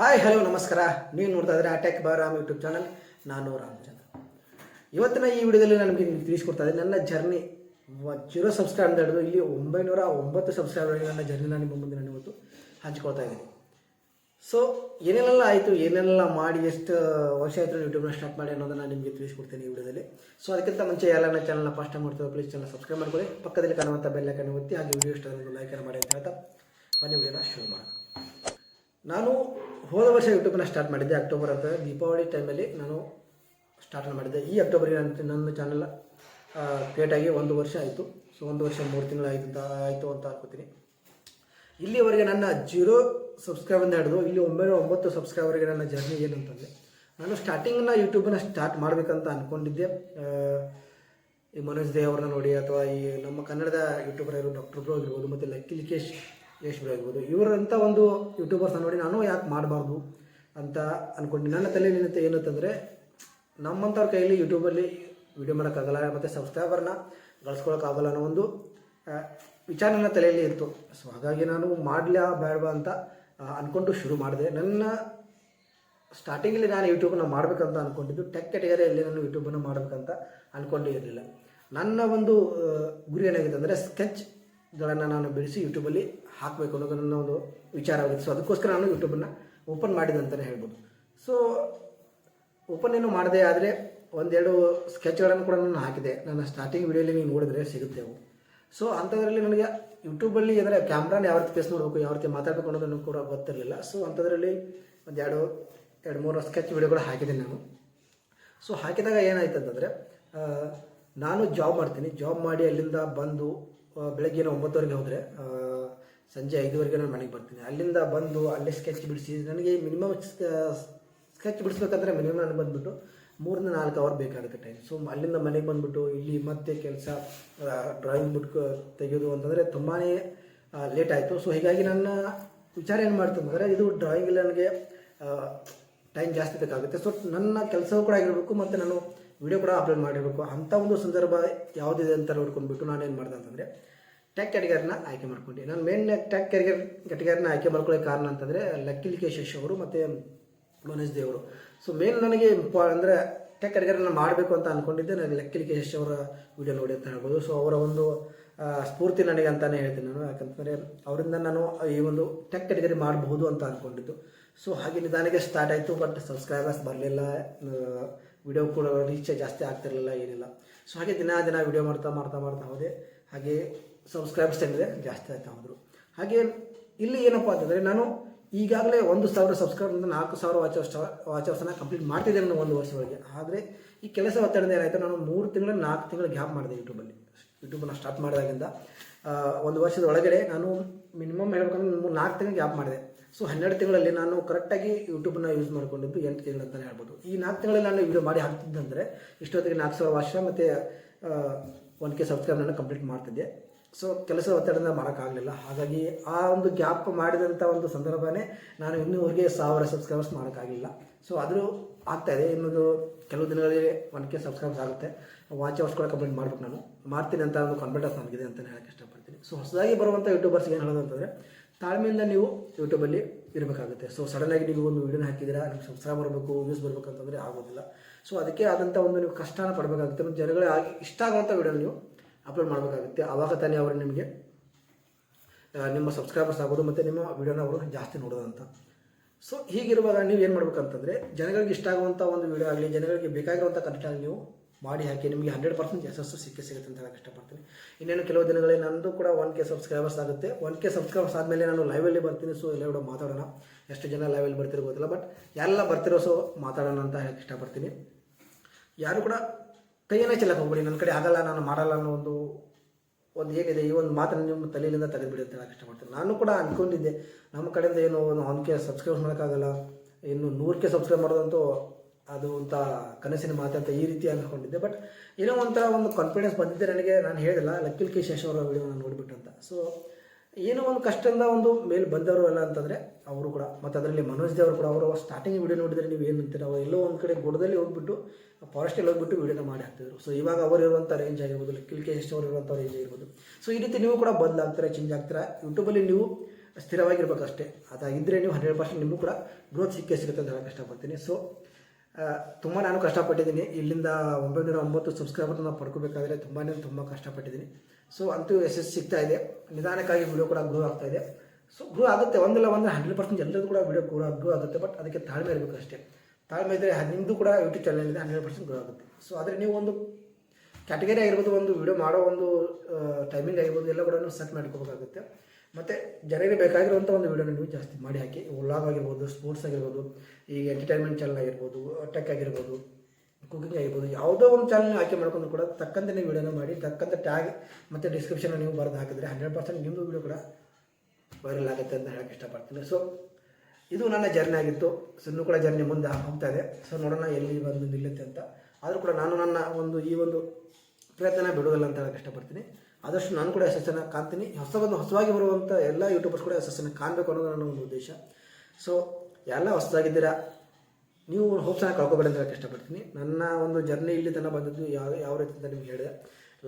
Hi hello ನಮಸ್ಕಾರ. ನೀವು ನೋಡ್ತಾ ಇದ್ರೆ ಅಟ್ಯಾಕ್ ಬಾರಾಮ್ ಯೂಟ್ಯೂಬ್ ಚಾನಲ್ ನಾನು ರಾಮಚಂದ್ರ. ಇವತ್ತಿನ ಈ ವಿಡಿಯೋದಲ್ಲಿ ನಾನು ನಿಮಗೆ ತಿಳಿಸ್ಕೊಡ್ತಾ ಇದ್ದೀನಿ. ನನ್ನ ಜರ್ನಿ ಜೀರೋ ಸಬ್ಸ್ಕ್ರೈಬ್ ಹಿಡಿದು ಇಲ್ಲಿ ಒಂಬೈನೂರ ಒಂಬತ್ತು ಸಬ್ಸ್ಕ್ರೈಬರ್ಗೆ ನನ್ನ ಜರ್ನಿ ನಾನು ನಿಮ್ಮ ಮುಂದೆ ನಾನು ಇವತ್ತು ಹಂಚ್ಕೊಳ್ತಾ ಇದ್ದೀನಿ. ಸೊ ಏನೇನೆಲ್ಲ ಆಯಿತು ಏನೆಲ್ಲ ಮಾಡಿ, ಎಷ್ಟು ವರ್ಷ ಆಯಿತು ಯೂಟ್ಯೂಬ್ನ ಸ್ಟಾರ್ಟ್ ಮಾಡಿ ಅನ್ನೋದನ್ನು ನಿಮಗೆ ತಿಳಿಸ್ಕೊಡ್ತೀನಿ ಈ ವಿಡಿಯೋದಲ್ಲಿ. ಸೊ ಅದಕ್ಕಿಂತ ಮುಂಚೆ ಎಲ್ಲ ನನ್ನ ಚಾನಲ್ನ ಫಸ್ಟ್ ಟೈಮ್ ಮಾಡ್ತೀವಿ ಪ್ಲೀಸ್ ಚಾನಲ್ ಸಬ್ಸ್ಕ್ರೈಬ್ ಮಾಡ್ಕೊಳ್ಳಿ. ಪಕ್ಕದಲ್ಲಿ ಕಾಣುವಂಥ ಬೆಲ್ಲೈಕನ್ನು ಒತ್ತಿ, ಹಾಗೆ ವಿಡಿಯೋ ಇಷ್ಟ ಲೈಕ್ ಲೈಕನ್ನು ಮಾಡಿ ಅಂತ ಹೇಳ್ತಾ ಬನ್ನಿ, ವಿಡಿಯೋನ ಶುರು ಮಾಡೋಣ. ನಾನು ಹೋದ ವರ್ಷ ಯೂಟ್ಯೂಬ್ನ ಸ್ಟಾರ್ಟ್ ಮಾಡಿದ್ದೆ ಅಕ್ಟೋಬರ್ ಅಂತ. ದೀಪಾವಳಿ ಟೈಮಲ್ಲಿ ನಾನು ಸ್ಟಾರ್ಟ್ ಮಾಡಿದ್ದೆ. ಈ ಅಕ್ಟೋಬರಿಗೆ ನನ್ನ ನನ್ನ ಚಾನಲ್ ಕ್ರಿಯೇಟ್ ಆಗಿ ಒಂದು ವರ್ಷ ಆಯಿತು. ಸೊ ಒಂದು ವರ್ಷ ಮೂರು ತಿಂಗಳು ಆಯಿತು ಆಯಿತು ಅಂತ ಅನ್ಕೋತೀನಿ. ಇಲ್ಲಿವರೆಗೆ ನನ್ನ ಜೀರೋ ಸಬ್ಸ್ಕ್ರೈಬಿಂದ ಹಿಡಿದು, ಇಲ್ಲಿ ಒಂಬೈನೂರ ಒಂಬತ್ತು ಸಬ್ಸ್ಕ್ರೈಬರ್ಗೆ ನನ್ನ ಜರ್ನಿ ಏನಂತಂದರೆ ನಾನು ಸ್ಟಾರ್ಟಿಂಗ್ನ ಯೂಟ್ಯೂಬನ್ನ ಸ್ಟಾರ್ಟ್ ಮಾಡಬೇಕಂತ ಅಂದ್ಕೊಂಡಿದ್ದೆ ಈ ಮನೋಜ್ ದೇ ಅವ್ರನ್ನ ನೋಡಿ, ಅಥವಾ ಈ ನಮ್ಮ ಕನ್ನಡದ ಯೂಟ್ಯೂಬರ್ ಡಾಕ್ಟರ್ ಬ್ರೋ ಆಗಿರ್ಬೋದು, ಮತ್ತು ಲಕ್ಕಿ ಲಿಕೇಶ್ ಯಶ್ ಬ್ರೋ ಆಗಿರ್ಬೋದು ಇವರಂಥ ಒಂದು ಯೂಟ್ಯೂಬರ್ಸ್ ನೋಡಿ ನಾನು ಯಾಕೆ ಮಾಡಬಾರ್ದು ಅಂತ ಅಂದ್ಕೊಂಡು ನನ್ನ ತಲೆಯಲ್ಲಿ ಏನಂತ ಏನಂತಂದರೆ, ನಮ್ಮಂಥವ್ರ ಕೈಯಲ್ಲಿ ಯೂಟ್ಯೂಬಲ್ಲಿ ವಿಡಿಯೋ ಮಾಡೋಕ್ಕಾಗಲ್ಲ, ಮತ್ತು ಸಬ್ಸ್ಕ್ರೈಬರ್ನ ಗಳಿಸ್ಕೊಳಕ್ಕಾಗಲ್ಲ ಅನ್ನೋ ಒಂದು ವಿಚಾರ ನನ್ನ ತಲೆಯಲ್ಲಿ ಇತ್ತು. ಸೊ ಹಾಗಾಗಿ ನಾನು ಮಾಡಲ ಬೇಡವಾ ಅಂತ ಅಂದ್ಕೊಂಡು ಶುರು ಮಾಡಿದೆ. ನನ್ನ ಸ್ಟಾರ್ಟಿಂಗಲ್ಲಿ ನಾನು ಯೂಟ್ಯೂಬನ್ನು ಮಾಡಬೇಕಂತ ಅಂದ್ಕೊಂಡಿದ್ದು ಟೆಕ್ ಕ್ಯಾಟಗರಿಯಲ್ಲಿ ನಾನು ಯೂಟ್ಯೂಬನ್ನು ಮಾಡಬೇಕಂತ ಅಂದ್ಕೊಂಡೇ ಇರಲಿಲ್ಲ ನನ್ನ ಒಂದು ಗುರಿ ಏನಾಗಿತ್ತು ಅಂದರೆ ಸ್ಕೆಚ್ಗಳನ್ನು ನಾನು ಬಿಡಿಸಿ ಯೂಟ್ಯೂಬಲ್ಲಿ ಹಾಕಬೇಕು ಅನ್ನೋದು ನನ್ನ ಒಂದು ವಿಚಾರವಾಗಿತ್ತು ಸೊ ಅದಕ್ಕೋಸ್ಕರ ನಾನು ಯೂಟ್ಯೂಬನ್ನು ಓಪನ್ ಮಾಡಿದೆ ಅಂತಲೇ ಹೇಳ್ಬೋದು. ಸೊ ಓಪನ್ ಏನು ಮಾಡಿದೆ ಆದರೆ ಒಂದೆರಡು ಸ್ಕೆಚ್ಗಳನ್ನು ಕೂಡ ನಾನು ಹಾಕಿದೆ. ನನ್ನ ಸ್ಟಾರ್ಟಿಂಗ್ ವೀಡಿಯೋಲಿ ನೀವು ನೋಡಿದ್ರೆ ಸಿಗುತ್ತೆ ಅವು. ಸೊ ಅಂಥದ್ರಲ್ಲಿ ನನಗೆ ಯೂಟ್ಯೂಬಲ್ಲಿ ಅಂದರೆ ಕ್ಯಾಮ್ರಾನ ಯಾವ ರೀತಿ ಫೇಸ್ ನೋಡಬೇಕು, ಯಾವ ರೀತಿ ಮಾತಾಡಬೇಕು ಅನ್ನೋದನ್ನು ಕೂಡ ಗೊತ್ತಿರಲಿಲ್ಲ. ಸೊ ಅಂಥದ್ರಲ್ಲಿ ಒಂದೆರಡು, ಎರಡು, ಮೂರು ಸ್ಕೆಚ್ ವೀಡಿಯೋಗಳು ಹಾಕಿದೆ ನಾನು. ಸೊ ಹಾಕಿದಾಗ ಏನಾಯ್ತು ಅಂತಂದರೆ ನಾನು ಜಾಬ್ ಮಾಡ್ತೀನಿ. ಜಾಬ್ ಮಾಡಿ ಅಲ್ಲಿಂದ ಬಂದು ಆ, ಬೆಳಗ್ಗೆ ಒಂಬತ್ತುವರೆಗೆ ಹೋದರೆ ಸಂಜೆ ಐದುವರೆಗೆ ನಾನು ಮನೆಗೆ ಬರ್ತೀನಿ. ಅಲ್ಲಿಂದ ಬಂದು ಅಲ್ಲೇ ಸ್ಕೆಚ್ ಬಿಡಿಸಿ ನನಗೆ ಮಿನಿಮಮ್ ಸ್ಕೆಚ್ ಬಿಡಿಸ್ಬೇಕಂದ್ರೆ ಮಿನಿಮಮ್ ನನಗೆ ಬಂದುಬಿಟ್ಟು ಮೂರರಿಂದ ನಾಲ್ಕು ಅವರ್ ಬೇಕಾಗುತ್ತೆ ಟೈಮ್ ಸೊ ಅಲ್ಲಿಂದ ಮನೆಗೆ ಬಂದುಬಿಟ್ಟು ಇಲ್ಲಿ ಮತ್ತೆ ಕೆಲಸ ಡ್ರಾಯಿಂಗ್ ಬುಕ್ ತೆಗೆಯೋದು ಅಂತಂದರೆ ತುಂಬಾ ಲೇಟ್ ಆಯಿತು. ಸೊ ಹೀಗಾಗಿ ನನ್ನ ವಿಚಾರ ಏನು ಮಾಡ್ತಂದ್ರೆ ಇದು ಡ್ರಾಯಿಂಗಲ್ಲಿ ನನಗೆ ಟೈಮ್ ಜಾಸ್ತಿ ಬೇಕಾಗುತ್ತೆ. ಸೊ ನನ್ನ ಕೆಲಸವೂ ಕೂಡ ಆಗಿರಬೇಕು ಮತ್ತು ನಾನು ವಿಡಿಯೋ ಕೂಡ ಅಪ್ಲೋಡ್ ಮಾಡಿರಬೇಕು. ಅಂಥ ಒಂದು ಸಂದರ್ಭ ಯಾವುದಿದೆ ಅಂತ ನೋಡ್ಕೊಂಡ್ಬಿಟ್ಟು ನಾನು ಏನು ಮಾಡಿದೆ ಅಂತಂದರೆ ಟ್ಯಾಕ್ ಕ್ಯಾಟಗರಿನ ಆಯ್ಕೆ ಮಾಡ್ಕೊಂಡೆ. ನಾನು ಮೇನ್ ಟ್ಯಾಕ್ ಕ್ಯಾಟಗರಿ ಕ್ಯಾಟಗರಿನ ಆಯ್ಕೆ ಮಾಡ್ಕೊಳ್ಳೋ ಕಾರಣ ಅಂತಂದರೆ ಲಕ್ಕಿ ಲಿಕೇಶ್ ಅವರು ಮತ್ತು ಮನೋಜ್ ದೇವರು ಸೊ ಮೇನ್ ನನಗೆ ಇಂಪಾ ಅಂದರೆ ಟೆಕ್ ಕ್ಯಾಟಗರಿನ ಮಾಡಬೇಕು ಅಂತ ಅಂದ್ಕೊಂಡಿದ್ದೆ ನಾನು ಲಕ್ಕಿ ಲಿಕೇಶ್ ಅವರ ವಿಡಿಯೋ ನೋಡಿ ಅಂತ ಹೇಳ್ಬೋದು. ಸೊ ಅವರ ಒಂದು ಸ್ಫೂರ್ತಿ ನನಗೆ ಅಂತಲೇ ಹೇಳ್ತೀನಿ ನಾನು. ಯಾಕಂತಂದರೆ, ಅವರಿಂದ ನಾನು ಈ ಒಂದು ಟೆಕ್ ಕ್ಯಾಟಗರಿ ಮಾಡಬಹುದು ಅಂತ ಅಂದ್ಕೊಂಡಿದ್ದು ಸೊ ಹಾಗೆ ನಿಧಾನಕ್ಕೆ ಸ್ಟಾರ್ಟ್ ಆಯಿತು ಬಟ್ ಸಬ್ಸ್ಕ್ರೈಬರ್ಸ್ ಬರಲಿಲ್ಲ. ವಿಡಿಯೋ ಕೂಡ ರೀಚ್ ಜಾಸ್ತಿ ಆಗ್ತಿರಲಿಲ್ಲ, ಏನಿಲ್ಲ. ಸೊ ಹಾಗೆ ದಿನ ದಿನ ವಿಡಿಯೋ ಮಾಡ್ತಾ ಮಾಡ್ತಾ ಮಾಡ್ತಾ ಹೋದೆ. ಹಾಗೆ ಸಬ್ಸ್ಕ್ರೈಬರ್ಸ್ ಏನಿದೆ ಜಾಸ್ತಿ ಆಗ್ತಾ ಹೋದರು. ಹಾಗೆ ಇಲ್ಲಿ ಏನಪ್ಪ ಅಂತಂದರೆ ನಾನು ಈಗಾಗಲೇ ಒಂದು ಸಾವಿರ ಸಬ್ಸ್ಕ್ರೈಬ್ ನಾಲ್ಕು ಸಾವಿರ ವಾಚರ್ಸ್ ಅವರ್ಸ್ ವಾಚ್ ಕಂಪ್ಲೀಟ್ ಮಾಡ್ತಿದ್ದೆ ನಾನು ಒಂದು ವರ್ಷದೊಳಗೆ ಆದರೆ ಈ ಕೆಲಸ ಒತ್ತಡದಿಂದ ಏನಾಯಿತು, ನಾನು ಮೂರು ತಿಂಗಳು, ನಾಲ್ಕು ತಿಂಗಳು ಗ್ಯಾಪ್ ಮಾಡಿದೆ ಯೂಟ್ಯೂಬಲ್ಲಿ ಯೂಟ್ಯೂಬನ್ನು ಸ್ಟಾರ್ಟ್ ಮಾಡಿದಾಗಿಂದ ಒಂದು ವರ್ಷದ ಒಳಗಡೆ ನಾನು ಮಿನಿಮಮ್ ಹೇಳ್ಬೇಕಂದ್ರೆ ಮೂರು ನಾಲ್ಕು ತಿಂಗಳು ಗ್ಯಾಪ್ ಮಾಡಿದೆ. ಸೊ ಹನ್ನೆರಡು ತಿಂಗಳಲ್ಲಿ ನಾನು ಕರೆಕ್ಟಾಗಿ ಯೂಟ್ಯೂಬ್ನ ಯೂಸ್ ಮಾಡ್ಕೊಂಡಿದ್ದು ಎಂಟು ತಿಂಗಳು ಅಂತಲೇ ಹೇಳ್ಬೋದು. ಈ ನಾಲ್ಕು ತಿಂಗಳಲ್ಲಿ ನಾನು ವಿಡಿಯೋ ಮಾಡಿ ಹಾಕ್ತಿದ್ದಂದರೆ ಇಷ್ಟೊತ್ತಿಗೆ ನಾಲ್ಕು ಸಾವಿರ ವರ್ಷ ಮತ್ತು ಒನ್ ಕೆ ಸಬ್ಸ್ಕ್ರೈಬ್ನ ಕಂಪ್ಲೀಟ್ ಮಾಡ್ತಿದ್ದೆ. ಸೊ ಕೆಲಸ ಒತ್ತಡದಿಂದ ಮಾಡೋಕ್ಕಾಗಲಿಲ್ಲ. ಹಾಗಾಗಿ ಆ ಒಂದು ಗ್ಯಾಪ್ ಮಾಡಿದಂಥ ಒಂದು ಸಂದರ್ಭನೇ ನಾನು ಇನ್ನೂವರೆಗೆ ಸಾವಿರ ಸಬ್ಸ್ಕ್ರೈಬರ್ಸ್ ಮಾಡೋಕ್ಕಾಗಲಿಲ್ಲ. ಸೊ ಆದರೂ ಆಗ್ತಾ ಇದೆ. ಇನ್ನೊಂದು ಕೆಲವು ದಿನಗಳಲ್ಲಿ ಒನ್ ಕೆ ಸಬ್ಸ್ಕ್ರೈಬರ್ಸ್ ಆಗುತ್ತೆ. ವಾಚ್ ಅವರ್ಸ್ ಕೂಡ ಕಂಪ್ಲೀಟ್ ಮಾಡ್ಬೇಕು ನಾನು. ಮಾಡ್ತೀನಿ ಅಂತ ಒಂದು ಕಾನ್ಫಿಡೆನ್ಸ್ ನನಗಿದೆ ಅಂತ ಹೇಳಕ್ಕೆ ಇಷ್ಟಪಡ್ತೀನಿ. ಸೊ ಹೊಸದಾಗಿ ಬರುವಂಥ ಯೂಟ್ಯೂಬರ್ಸ್ಗೆ ಏನು ಹೇಳೋದು ಅಂತಂದರೆ ತಾಳ್ಮೆಯಿಂದ ನೀವು ಯೂಟ್ಯೂಬಲ್ಲಿ ಇರಬೇಕಾಗುತ್ತೆ. ಸೊ ಸಡನ್ನಾಗಿ ನೀವು ಒಂದು ವಿಡಿಯೋನ ಹಾಕಿದ್ದೀರಾ ನಿಮ್ಗೆ ಸಬ್ಸ್ಕ್ರೈಬ್ ಬರಬೇಕು ವ್ಯೂಸ್ ಬರಬೇಕು ಅಂತಂದರೆ ಆಗೋದಿಲ್ಲ. ಸೊ ಅದಕ್ಕೆ ಆದಂಥ ಒಂದು ನೀವು ಕಷ್ಟನ ಪಡಬೇಕಾಗುತ್ತೆ. ಮತ್ತು ಜನಗಳೇ ಆಗಿ ಇಷ್ಟ ಆಗುವಂಥ ವಿಡಿಯೋ ನೀವು ಅಪ್ಲೋಡ್ ಮಾಡಬೇಕಾಗುತ್ತೆ. ಆವಾಗ ತಾನೇ ಅವರು ನಿಮಗೆ ನಿಮ್ಮ ಸಬ್ಸ್ಕ್ರೈಬರ್ಸ್ ಆಗೋದು ಮತ್ತು ನಿಮ್ಮ ವಿಡಿಯೋನ ಅವರು ಜಾಸ್ತಿ ನೋಡೋದಂತ. ಸೊ ಹೀಗಿರುವಾಗ ನೀವು ಏನು ಮಾಡ್ಬೇಕಂತಂದರೆ, ಜನಗಳಿಗೆ ಇಷ್ಟ ಆಗುವಂಥ ಒಂದು ವಿಡಿಯೋ ಆಗಲಿ, ಜನಗಳಿಗೆ ಬೇಕಾಗಿರುವಂಥ ಕಂಟೆಂಟ್ ಆಗಲಿ ನೀವು ಮಾಡಿ ಹಾಕಿ ನಿಮಗೆ ಹಂಡ್ರೆಡ್ ಪರ್ಸೆಂಟ್ ಯಶಸ್ಸು ಸಿಕ್ಕೇ ಸಿಗುತ್ತೆ ಅಂತ ಹೇಳಕ್ಕೆ ಇಷ್ಟಪಡ್ತೀನಿ. ಇನ್ನೇನು ಕೆಲವು ದಿನಗಳಲ್ಲಿ ನಂದು ಕೂಡ ಒನ್ ಕೆ ಸಬ್ಸ್ಕ್ರೈಬರ್ಸ್ ಆಗುತ್ತೆ. ಒನ್ ಕೆ ಸಬ್ಸ್ಕ್ರೈಬರ್ಸ್ ಆದಮೇಲೆ ನಾನು ಲೈವಲ್ಲಿ ಬರ್ತೀನಿ ಸೊ ಎಲ್ಲ ಕೂಡ ಮಾತಾಡೋಣ. ಎಷ್ಟು ಜನ ಲೈವಲ್ಲಿ ಬರ್ತಿರೋ ಗೊತ್ತಿಲ್ಲ ಬಟ್ ಎಲ್ಲ ಬರ್ತಿರೋ ಸೊ ಮಾತಾಡೋಣ ಅಂತ ಹೇಳಕ್ಕೆ ಇಷ್ಟಪಡ್ತೀನಿ. ಯಾರು ಕೂಡ ಕೈಯನ್ನೇ ಚೆಲ್ಲಕ್ಕೆ ಹೋಗ್ಬಿಡಿ ನನ್ನ ಕಡೆ ಆಗಲ್ಲ, ನಾನು ಮಾಡಲ್ಲ ಅನ್ನೋ ಒಂದು ಒಂದು ಏನಿದೆ, ಈ ಒಂದು ಮಾತನ್ನು ನಿಮ್ಮ ತಲೆಯಿಂದ ತೆಗೆದುಬಿಡಿ ಅಂತ ಹೇಳಕ್ಕೆ ಇಷ್ಟಪಡ್ತೀನಿ. ನಾನು ಕೂಡ ಅಂದ್ಕೊಂಡಿದ್ದೆ ನಮ್ಮ ಕಡೆಯಿಂದ ಏನು ಒಂದು ಒನ್ ಕೆ ಸಬ್ಸ್ಕ್ರೈಬ್ ಮಾಡೋಕ್ಕಾಗಲ್ಲ, ಇನ್ನು ನೂರು ಕೆ ಸಬ್ಸ್ಕ್ರೈಬ್ ಮಾಡೋದಂತೂ ಅದು ಅಂತ ಕನಸಿನ ಮಾತಂತ ಈ ರೀತಿ ಅಂದ್ಕೊಂಡಿದ್ದೆ ಬಟ್ ಏನೋ ಒಂಥರ ಒಂದು ಕಾನ್ಫಿಡೆನ್ಸ್ ಬಂದಿದ್ದೆ ನನಗೆ. ನಾನು ಹೇಳಿಲ್ಲ ಲಕ್ಕಿಲ್ ಕೆ ಶೇಷ್ ಅವರ ವಿಡಿಯೋ ನಾನು ನೋಡಿಬಿಟ್ಟು ಅಂತ ಸೊ ಏನೋ ಒಂದು ಕಷ್ಟದಿಂದ ಒಂದು ಮೇಲೆ ಬಂದವರು ಅಲ್ಲ ಅಂತಂದರೆ ಅವರು ಕೂಡ, ಮತ್ತು ಅದರಲ್ಲಿ ಮನೋಜ್ ದೇವರು ಕೂಡ, ಅವರು ಸ್ಟಾರ್ಟಿಂಗ್ ವಿಡಿಯೋ ನೋಡಿದರೆ ನೀವು ಏನು ಅಂತೀರ? ಅವ್ರು ಎಲ್ಲೋ ಒಂದು ಕಡೆ ಗುಡದಲ್ಲಿ ಹೋಗ್ಬಿಟ್ಟು ಫಾರೆಸ್ಟಲ್ಲಿ ಹೋಗ್ಬಿಟ್ಟು ವಿಡಿಯೋನ ಮಾಡಿ ಹಾಕ್ತಿದ್ರು. ಸೊ ಇವಾಗ ಅವರು ಇರುವಂಥ ರೇಂಜ್ ಆಗಿರ್ಬೋದು ಕಿಲ್ಕೆ ಶೇಷ್ ಅವರು ಇರುವಂಥ ರೇಂಜ್ ಆಗಿರ್ಬೋದು. ಸೊ ಈ ರೀತಿ ನೀವು ಕೂಡ ಬದಲಾಗ್ತಾರೆ ಚೇಂಜ್ ಆಗ್ತಾರೆ? ಯೂಟ್ಯೂಬಲ್ಲಿ ನೀವು ಸ್ಥಿರವಾಗಿರ್ಬೇಕಷ್ಟೇ. ಅದಾಗಿದ್ದರೆ ನೀವು ಹಂಡ್ರೆಡ್ ಪರ್ಸೆಂಟ್ ನಿಮಗೂ ಕೂಡ ಗ್ರೋತ್ ಸಿಕ್ಕೇ ಸಿಗುತ್ತೆ ಅಂತ ಹೇಳಕ್ಕೆ ಇಷ್ಟಪಡ್ತೀನಿ. ಸೊ ತುಂಬ ನಾನು ಕಷ್ಟಪಟ್ಟಿದ್ದೀನಿ. ಇಲ್ಲಿಂದ ಒಂಬೈನೂರ ಒಂಬತ್ತು ಸಬ್ಸ್ಕ್ರೈಬರ್ನ ಪಡ್ಕೋಬೇಕಾದ್ರೆ ತುಂಬಾ ತುಂಬ ಕಷ್ಟಪಟ್ಟಿದ್ದೀನಿ. ಸೊ ಅಂತೂ ಯಶಸ್ಸು ಸಿಗ್ತಾ ಇದೆ. ನಿಧಾನಕ್ಕಾಗಿ ವಿಡಿಯೋ ಕೂಡ ಗ್ರೋ ಆಗ್ತಾ ಇದೆ. ಸೊ ಗ್ರೋ ಆಗುತ್ತೆ. ಒಂದಲ್ಲ ಒಂದು ಹಂಡ್ರೆಡ್ ಪರ್ಸೆಂಟ್ ಎಲ್ಲರೂ ಕೂಡ ವಿಡಿಯೋ ಗ್ರೋ ಗ್ರೋ ಆಗುತ್ತೆ. ಬಟ್ ಅದಕ್ಕೆ ತಾಳ್ಮೆ ಇರಬೇಕು ಅಷ್ಟೇ. ತಾಳ್ಮೆ ಇದ್ದರೆ ನಿಮ್ಮದು ಕೂಡ ಯೂಟ್ಯೂಬ್ ಚಾನಲ್ ಇದೆ ಹಂಡ್ರೆಡ್ ಪರ್ಸೆಂಟ್ ಗ್ರೋ ಆಗುತ್ತೆ. ಸೊ ಆದರೆ ನೀವು ಒಂದು ಕ್ಯಾಟಗರಿ ಆಗಿರ್ಬೋದು, ಒಂದು ವಿಡಿಯೋ ಮಾಡೋ ಒಂದು ಟೈಮಿಂಗ್ ಆಗಿರ್ಬೋದು, ಎಲ್ಲ ಕೂಡ ಸೆಟ್ ಮಾಡ್ಕೋಬೇಕಾಗುತ್ತೆ. ಮತ್ತು ಜನರಿಗೆ ಬೇಕಾಗಿರುವಂಥ ಒಂದು ವಿಡಿಯೋನ ನೀವು ಜಾಸ್ತಿ ಮಾಡಿ ಹಾಕಿ. ವ್ಲಾಗ್ ಆಗಿರ್ಬೋದು ಸ್ಪೋರ್ಟ್ಸ್ ಆಗಿರ್ಬೋದು, ಈಗ ಎಂಟರ್ಟೈನ್ಮೆಂಟ್ ಚಾನಲ್ ಆಗಿರ್ಬೋದು ಟೆಕ್ ಆಗಿರ್ಬೋದು ಕುಕಿಂಗ್ ಆಗಿರ್ಬೋದು, ಯಾವುದೋ ಒಂದು ಚಾನಲ್ ಆಯ್ಕೆ ಮಾಡ್ಕೊಂಡು ಕೂಡ ತಕ್ಕಂತೆ ನೀವು ವಿಡಿಯೋನ ಮಾಡಿ, ತಕ್ಕಂತೆ ಟ್ಯಾಗ್ ಮತ್ತು ಡಿಸ್ಕ್ರಿಪ್ಷನ್ ನೀವು ಬರೆದು ಹಾಕಿದರೆ ಹಂಡ್ರೆಡ್ ಪರ್ಸೆಂಟ್ ನಿಮ್ಮದು ವಿಡಿಯೋ ಕೂಡ ವೈರಲ್ ಆಗುತ್ತೆ ಅಂತ ಹೇಳಕ್ಕೆ ಇಷ್ಟಪಡ್ತೀನಿ. ಸೊ ಇದು ನನ್ನ ಜರ್ನಿ ಆಗಿತ್ತು. ಸೊ ಇನ್ನೂ ಕೂಡ ಜರ್ನಿ ಮುಂದೆ ಹೋಗ್ತಾ ಇದೆ. ಸೊ ನೋಡೋಣ ಎಲ್ಲಿ ಬಂದು ನಿಲ್ಲುತ್ತೆ ಅಂತ. ಆದರೂ ಕೂಡ ನಾನು ನನ್ನ ಒಂದು ಈ ಒಂದು ಪ್ರಯತ್ನ ಬಿಡೋದಿಲ್ಲ ಅಂತ ಹೇಳಕ್ಕೆ ಇಷ್ಟಪಡ್ತೀನಿ. ಆದಷ್ಟು ನಾನು ಕೂಡ ಯಶಸ್ಸನ್ನು ಕಾಣ್ತೀನಿ. ಹೊಸ ಹೊಸದಾಗಿ ಹೊಸವಾಗಿ ಬರುವಂಥ ಎಲ್ಲ ಯೂಟ್ಯೂಬರ್ಸ್ ಕೂಡ ಯಶಸ್ಸನ್ನು ಕಾಣಬೇಕು ಅನ್ನೋದು ನನ್ನ ಒಂದು ಉದ್ದೇಶ. ಸೊ ಎಲ್ಲ ಹೊಸದಾಗಿದ್ದೀರಾ, ನೀವು ಹೋಪ್ಸನ್ನ ಕಳ್ಕೊಬೇಡಿ ಅಂತ ಇಷ್ಟಪಡ್ತೀನಿ. ನನ್ನ ಒಂದು ಜರ್ನಿ ಇಲ್ಲಿ ತನಕ ಬಂದದ್ದು ಯಾವ ಯಾವ ರೀತಿ ಅಂತ ನಿಮ್ಗೆ ಹೇಳಿದೆ.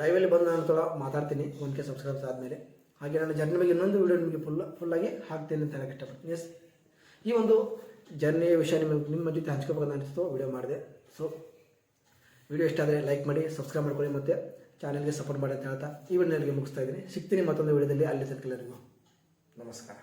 ಲೈವಲ್ಲಿ ಬಂದು ನಾನು ತೊಳ ಮಾತಾಡ್ತೀನಿ ಒನ್ ಕೆ ಸಬ್ಸ್ಕ್ರೈಬ್ಸ್ ಆದಮೇಲೆ. ಹಾಗೆ ನನ್ನ ಜರ್ನಿ ಬಗ್ಗೆ ಇನ್ನೊಂದು ವೀಡಿಯೋ ನಿಮಗೆ ಫುಲ್ ಫುಲ್ಲಾಗಿ ಹಾಕ್ತೀನಿ ಅಂತ ಹೇಳಕ್ಕೆ ಇಷ್ಟಪಡ್ತೀನಿ. ಎಸ್ ಈ ಒಂದು ಜರ್ನಿ ವಿಷಯ ನಿಮಗೆ, ನಿಮ್ಮ ಜೊತೆ ಹಂಚ್ಕೋಬೇಕಂತ ಅನಿಸ್ತು ವಿಡಿಯೋ ಮಾಡಿದೆ. ಸೊ ವಿಡಿಯೋ ಇಷ್ಟ ಆದರೆ ಲೈಕ್ ಮಾಡಿ ಸಬ್ಸ್ಕ್ರೈಬ್ ಮಾಡ್ಕೊಳ್ಳಿ ಮತ್ತು. ಚಾನಲ್ಗೆ ಸಪೋರ್ಟ್ ಮಾಡಿ ಅಂತ ಹೇಳ್ತಾ ಈ ವಿಡಿಯೋ ಮುಗಿಸ್ತಾ ಇದ್ದೀನಿ. ಸಿಗ್ತೀನಿ ಮತ್ತೊಂದು ವಿಡಿಯೋದಲ್ಲಿ ಅಲ್ಲಿ ತನಕ ನಮಸ್ಕಾರ.